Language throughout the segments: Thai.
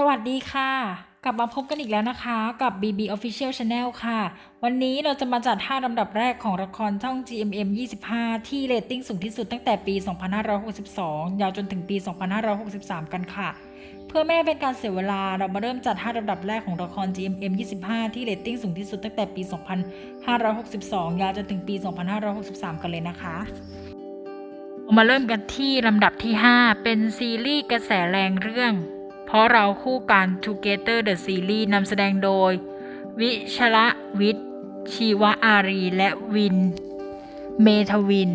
สวัสดีค่ะ กลับมาพบกันอีกแล้วนะคะ กับ BB Official Channel ค่ะ วันนี้เราจะมาจัด 5 ลำดับแรกของละครช่อง GMM 25 ที่เรตติ้งสูงที่สุดตั้งแต่ปี 2562 ยาวจนถึงปี 2563 กันค่ะ เพื่อไม่ให้เป็นการเสียเวลาเรามาเริ่มจัด 5 ลำดับแรกของละคร GMM 25 ที่เรตติ้งสูงที่สุดตั้งแต่ปี 2562 ยาวจนถึงปี 2563 กันเลยนะคะมาเริ่มกันที่ลำดับที่ 5 เป็นซีรีส์กระแสแรงเรื่อง เพราะเราคู่กัน Together the Series นำแสดงโดย วิชระวิทย์ ชีวอารี และวิน เมทวิน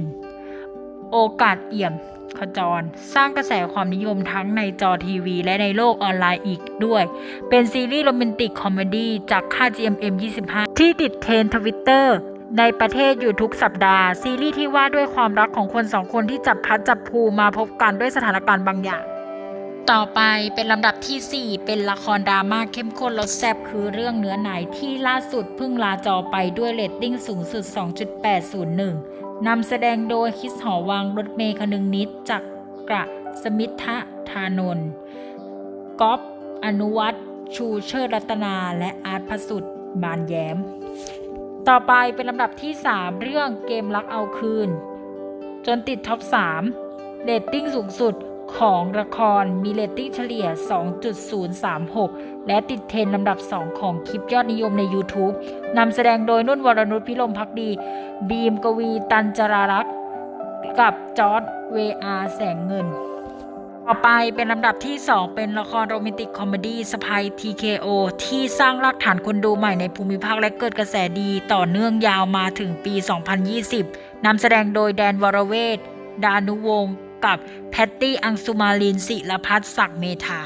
โอกาสเอี่ยมขจร สร้างกระแสความนิยมทั้งในจอทีวี และในโลกออนไลน์อีกด้วย เป็นซีรีส์โรแมนติกคอมเมดี้จากค่าย GMM 25 ที่ติดเทรนทวิตเตอร์ในประเทศอยู่ทุกสัปดาห์ ซีรีส์ที่ว่าด้วยความรักของคนสองคนที่จับพัดจับพลูมาพบกันด้วยสถานการณ์บางอย่าง ต่อไปเป็นลำดับทีสี่ 4 เป็นละครดราม่าเข้มข้นรสแซ่บคือเรื่องเนื้อไหนที่ล่าสุดเพิ่งลาจอไปด้วยเรตติ้งสูงสุด 2.801 นำแสดงโดยคิสหอวังรถเมย์คนึงนิดจากกระสมิทธะธานนท์ก๊อฟอนุวัตชูเชิดรัตนา และอาร์ตพสุดบานแย้ม ต่อไปเป็นลำดับที่ 3 เรื่องเกมรักเอาคืน จนติดท็อป 3 เรตติ้งสูงสุด ของละครมีเรตติ้งเฉลี่ย 2.036 และติดเทรนลำดับ 2 ของคลิปยอดนิยมใน YouTube นำแสดงโดยนุ่นวรนุชพิรมพักดี บีมกวีตันจรารักษ์กับจอร์ดเวอาแสงเงิน ต่อไปเป็นลำดับที่ 2 เป็นละครโรแมนติกคอมเมดี้สไป TKO ที่สร้างรากฐานคนดูใหม่ในภูมิภาคและเกิดกระแสดีต่อเนื่องยาวมาถึงปี 2020 นำแสดงโดยแดนวรเวท ดานุวงศ์ กับแพตตี้อังสุมาลินศิลพัฒน์ศักดิ์เมธา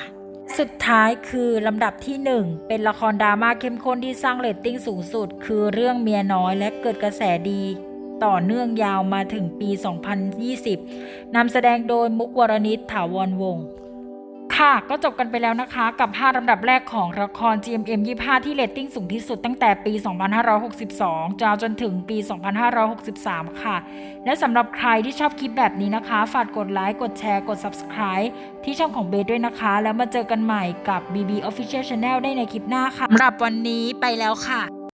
สุดท้ายคือลำดับที่ 1 เป็นละครดราม่าเข้มข้นที่สร้างเรตติ้งสูงสุด คือเรื่องเมียน้อยและเกิดกระแสดี ต่อเนื่องยาวมาถึงปี 2020นำแสดงโดยมุกวรณิตถาวรวงศ์ ค่ะ ก็จบกันไปแล้วนะคะ กับ 5ลำดับแรกของละคร GMM 25 ที่เรตติ้งสูงที่สุดตั้งแต่ปี 2562จนจนถึงปี 2563 ค่ะ และสำหรับใครที่ชอบคลิปแบบนี้นะคะ ฝากกดไลค์ กดแชร์ กด Subscribe ที่ช่องของเบสด้วยนะคะ แล้วมาเจอกันใหม่กับ BB Official Channel ได้ในคลิปหน้าค่ะสำหรับวันนี้ไปแล้วค่ะ